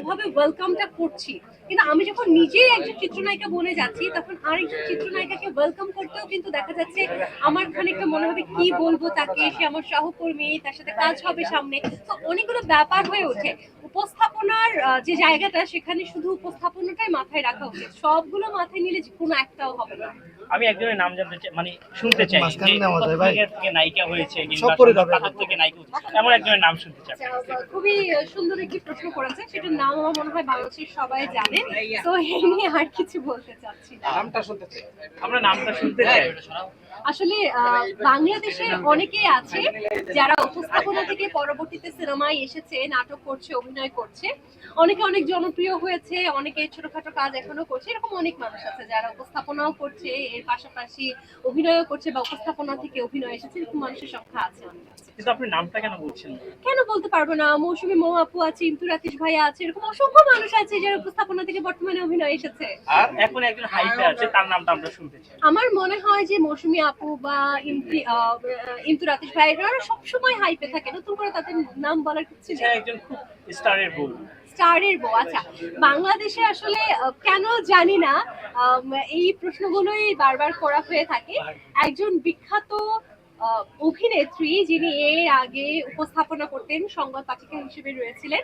কীভাবে ওয়েলকামটা করছি। কিন্তু আমি যখন নিজেই একজন চিত্রনায়িকা বনে যাচ্ছি, তখন আরেকজন চিত্রনায়িকাকে ওয়েলকাম করতেও কিন্তু দেখা যাচ্ছে আমার খানিকটা মনে হবে কি বলব তাকে, সে আমার সহকর্মী, তার সাথে কাজ হবে সামনে। তো অনেকগুলো ব্যাপার হয়ে ওঠে। উপস্থাপনার যে জায়গাটা সেখানে শুধু উপস্থাপনাটাই মাথায় রাখা উচিত। সবগুলো মাথায় নিলে কোনো একটাও হবে না। আমি একজনের নাম জানতে চাই মানে শুনতে চাই। থেকে নায়িকা হয়েছে থেকে নায়িকা হয়েছে। এমন একজনের নাম শুনতে চাই। আচ্ছা, খুবই সুন্দর একটি প্রশ্ন করেছে। সেটার নাম আমার মনে হয় বাংলাদেশের সবাই জানে। তো এই নিয়ে আর কিছু বলতে চাচ্ছি না। আমরা নামটা শুনতে চাই। আসলে বাংলাদেশে অনেকেই আছে যারা উপস্থাপনা থেকে পরবর্তীতে সিনেমায় এসেছে নাটক করছে অভিনয় করছে। অনেকে অনেক জনপ্রিয় হয়েছে অনেকে ছোটখাটো কাজ এখনও করছে। এরকম অনেক মানুষ আছে যারা উপস্থাপনাও করছে এর পাশাপাশি অভিনয়ও করছে বা উপস্থাপনা থেকে অভিনয় এসেছে এরকম মানুষের সংখ্যা আছে অনেক কিন্তু আপনি নামটা কেন বলছেন? কেন বলতে পারব না? মৌসুমী মৌ আপু আছে ইমতু রাতিশ ভাইয়া আছে এরকম অসংখ্য মানুষ আছে যারা উপস্থাপনা থেকে বর্তমানে অভিনয় এসেছে। আর এখন একজন হাইপে আছে তার নামটা আমরা শুনতে চাই। আমার মনে হয় যে মৌসুমী আপু বা ইমতি রাতিশ ভাই এরা সবসময় হাইপে থাকে। নতুন করে তাদের নাম বলার কিছু সে একজন খুব স্টারের বউ। স্টারের বউ আচ্ছা। বাংলাদেশে আসলে কেন জানি না এই প্রশ্নগুলোই বারবার করা হয়ে থাকে। একজন বিখ্যাত অভিনেত্রী যিনি এর আগে উপস্থাপনা করতেন সংবাদ পাঠিকা হিসেবে রয়েছিলেন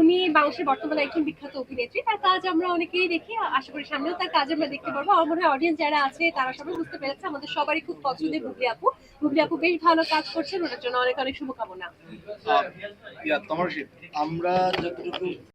উনি বাংলাদেশের বর্তমানে একজন বিখ্যাত অভিনেত্রী। তার কাজ আমরা অনেকেই দেখি, আশা করি সামনেও তার কাজ আমরা দেখতে পারব। আমার মনে হয় অডিয়েন্স যারা আছে, তারা সবাই বুঝতে পেরেছে, আমাদের সবারই খুব পছন্দের বুবলি আপু। বুবলি আপু বেশ ভালো কাজ করছেন, ওনার জন্য অনেক অনেক শুভকামনা। আমরা যতটুকু